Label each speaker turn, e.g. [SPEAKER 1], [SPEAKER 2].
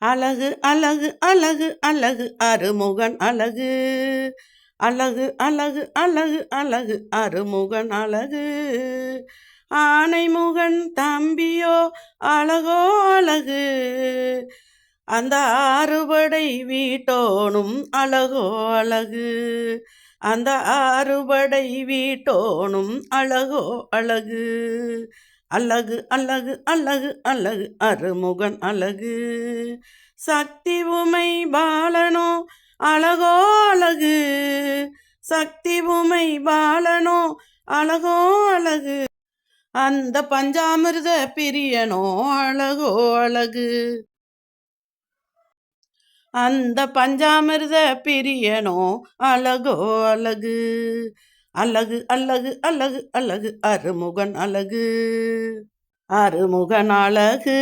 [SPEAKER 1] அழகு அழகு அழகு அழகு அருமுகன் அழகு. அழகு அழகு அழகு அழகு அருமுகன் அழகு. ஆனைமுகன் தம்பியோ அழகோ அழகு. அந்த ஆறுபடை வீட்டோனும் அழகோ அழகு. அந்த ஆறுபடை வீட்டோனும் அழகோ அழகு. அழகு அழகு அழகு அழகு அருமுகன் அழகு. சக்தி உமை பாலனோ அழகோ அழகு. சக்தி உமை பாலனோ அழகோ அழகு. அந்த பஞ்சாமிர்த பிரியனோ அழகோ அழகு. அந்த பஞ்சாமிர்த பிரியனோ அழகோ அழகு. அழகு அழகு அழகு அழகு அருமுகன் அழகு அருமுகன் அழகு.